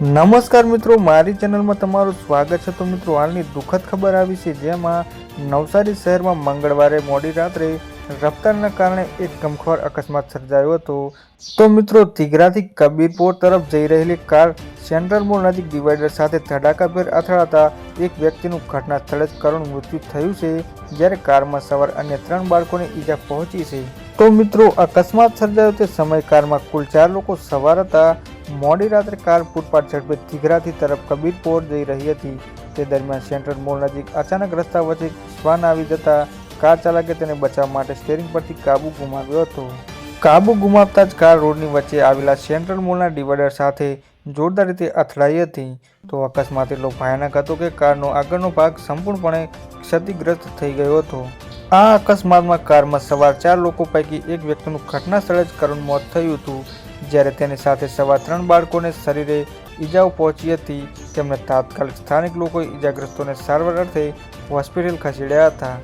નમસ્કાર મિત્રો, મારી ચેનલમાં તમારું સ્વાગત છે. તો મિત્રો, હાલની દુઃખદ ખબર આવી છે, જેમાં નવસારી શહેરમાં મંગળવારે મોડી રાત્રે રફતારના કારણે એક ગમખ્વાર અકસ્માત સર્જાયો હતો. તો મિત્રો તિઘરાથી કબીરપોર તરફ જઈ રહેલી કાર સેન્ટ્રલ મોલ નજીક ડિવાઈડર સાથે ધડાકાભેર અથડાતા એક વ્યક્તિનું ઘટના સ્થળે જ કરુણ મૃત્યુ થયું છે, જ્યારે કારમાં સવાર અન્ય ત્રણ બાળકોને ઈજા પહોંચી છે. તો મિત્રો, અકસ્માત સર્જાયો તે સમય કારમાં કુલ ચાર લોકો સવાર હતા. મોડી રાત્રે કાર ફૂટપાથ ઝડપે તિઘરાથી તરફ કબીરપોર જઈ રહી હતી. તે દરમિયાન સેન્ટ્રલ મોલ નજીક અચાનક રસ્તા વચ્ચે શ્વાન આવી જતા કાર ચાલકે તેને બચાવવા માટે સ્ટેરિંગ પરથી કાબુ ગુમાવ્યો હતો. કાબુ ગુમાવતા જ કાર રોડની વચ્ચે આવેલા સેન્ટ્રલ મોલના ડિવાઈડર સાથે જોરદાર રીતે અથડાઈ હતી. તો અકસ્માત એટલો ભયાનક હતો કે કારનો આગળનો ભાગ સંપૂર્ણપણે ક્ષતિગ્રસ્ત થઈ ગયો હતો. આ અકસ્માતમાં કારમાં સવાર ચાર લોકો પૈકી એક વ્યક્તિનું ઘટના સ્થળે જ કરુણ મોત થયું હતું, જ્યારે તેની સાથે સવાર ત્રણ બાળકોને શરીરે ઈજાઓ પહોંચી હતી. તેમને તાત્કાલિક સ્થાનિક લોકોએ ઈજાગ્રસ્તોને સારવાર અર્થે હોસ્પિટલ ખસેડ્યા હતા.